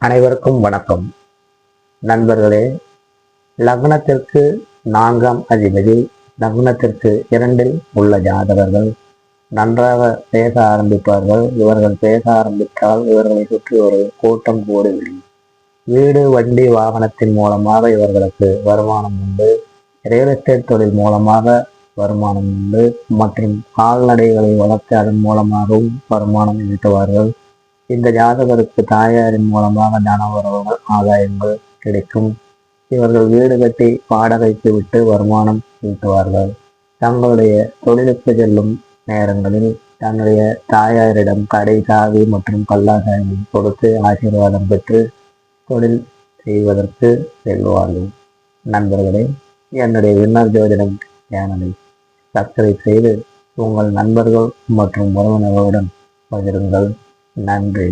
அனைவருக்கும் வணக்கம். நண்பர்களே லக்னத்திற்கு நான்காம் அதிபதி லக்னத்திற்கு இரண்டில் உள்ள ஜாதகர்கள் நன்றாக பேச ஆரம்பிப்பார்கள். இவர்கள் பேச ஆரம்பித்தால் இவர்களை சுற்றி ஒரு கூட்டம் கூடிவிடும். வீடு வண்டி வாகனத்தின் மூலமாக இவர்களுக்கு வருமானம் உண்டு. ரியல் எஸ்டேட் தொழில் மூலமாக வருமானம் உண்டு. மற்றும் கால்நடைகளை வளர்த்து அதன் மூலமாகவும் வருமானம் ஈட்டுவார்கள். இந்த ஜாதகருக்கு தாயாரின் மூலமாக தன உறவுகள் ஆதாயங்கள் கிடைக்கும். இவர்கள் வீடு கட்டி வாடகைக்கு விட்டு வருமானம் ஈட்டுவார்கள். தங்களுடைய தொழிலுக்கு செல்லும் நேரங்களில் தன்னுடைய தாயாரிடம் கடை சாவி மற்றும் கல்லாசாமி கொடுத்து ஆசீர்வாதம் பெற்று தொழில் செய்வதற்கு செல்வார்கள். நண்பர்களே என்னுடைய விண்ணர் ஜோதிடம் சேனலை சப்ஸ்கிரைப் செய்து உங்கள் நண்பர்கள் மற்றும் உறவினர்களுடன் பகிருங்கள். நன்றி